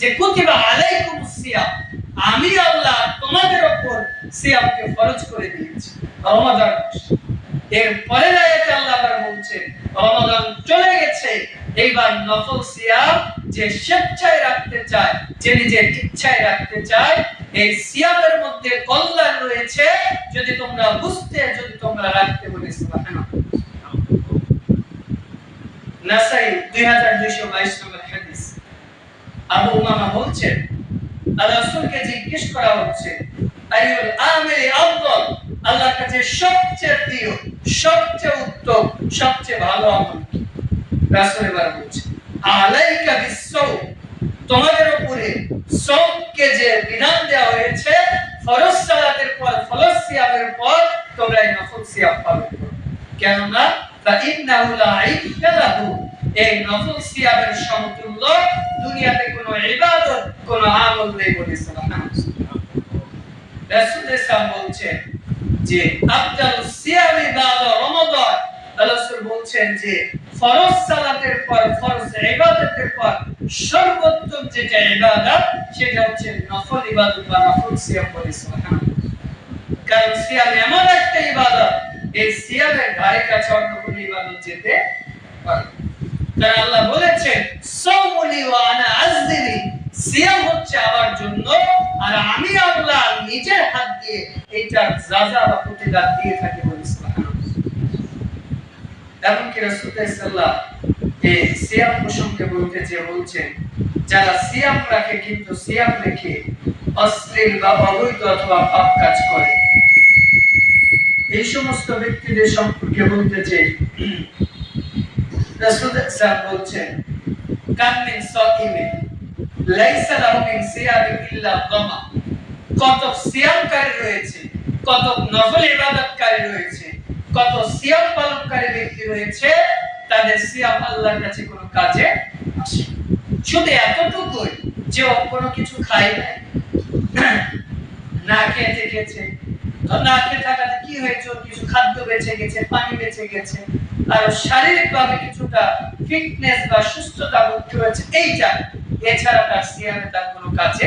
যে কুতিবা আলাইকুম সিয়াম, আমি আল্লাহ তোমাদের উপর সিয়ামকে ফরজ করে দিয়েছি। রমাদান এর পরের আয়াতে আল্লাহ আবার বলছেন, রমাদান চলে গেছে, এইবার নফল সিয়াম যে স্বেচ্ছায় রাখতে চায়, যে নিজের ইচ্ছায় রাখতে চায়, এই সিয়ামের মধ্যে কল্যাণ রয়েছে, যদি তোমরা বুঝতে, যদি তোমরা রাখতে বলে, সুবহানাল্লাহ। নাসাই 2222 নম্বর উমামা বলছেন আল্লাহ রাসূলকে জিজ্ঞেস করা হচ্ছে আইউল আমালি আফদল? আল্লাহর কাছে সবচেয়ে প্রিয়, সবচেয়ে উত্তম, সবচেয়ে ভালো আমল রাসূল এবার বলছে, আলাইকা বিসসাউ তোমাদের উপরে সবকে যে বিধান দেওয়া হয়েছে, ফরজ সালাতের পর, ফরজ সিয়ামের পর, তোমরা এই নফল সিয়াম পালন করো। কেননা, ফা ইন্নাহু লা ইবাদাহু এই নফল সিয়ামের সমতুল্য, দুনিয়াতে কোনো ইবাদত, কোনো আমল নেই বলে রাসূল ইসলাম বলছেন যে বাদা রমাদান। রাসূল বলছেন যে, ফরজ সালাতের পর, ফরজ ইবাদতের পর সর্বোত্তম যেটা ইবাদত, সেটা হচ্ছে নফল ইবাদত বা নফল সিয়াম বলে কারণ সিয়াম এমন একটা ইবাদত, এই সিয়ামের ধারে কাছে অন্য কোনো ইবাদত যেতে পারে না। আল্লাহ বলেছেন, সৌমুলি ওয়া আনা আযদিলি সিয়াম হচ্ছে আমার জন্য, আর আমি আল্লাহ নিজের হাত দিয়ে এইটার যাজা বা প্রতিদান দিয়ে থাকি বলে এমনকি সাল্লাল্লাহু এই সিয়াম প্রসঙ্গে বলতে যে বলছেন, যারা সিয়াম রাখে কিন্তু সিয়াম রেখে অশ্লীল বা অবৈধ অথবা পাপ কাজ করে এই সমস্ত ব্যক্তিদের সম্পর্কে বলতে যে রাসূল সাল্লাল্লাহু বলছেন কাম মিন লাইসা লাহু সিয়ামি ইল্লা গামা কত সিয়ামকারী রয়েছে, কত নফল ইবাদতকারী রয়েছে, কত সিয়াম পালনকারী ব্যক্তি রয়েছে, তাদের সিয়াম আল্লাহর কাছে কোনো কাজে আসে শুধু এতটুকুই যে ও কোনো কিছু খায় নাই, না খেয়ে থেকেছে। না খেয়ে থাকাতে কি হয়েছে? ওর কিছু খাদ্য বেঁচে গেছে, পানি বেঁচে গেছে। আর শারীরিকভাবে কিছুটা ফিটনেস বা সুস্থতা বোধ হয়েছে এইটা। এছাড়া তার সিয়ামে তার কোনো কাজে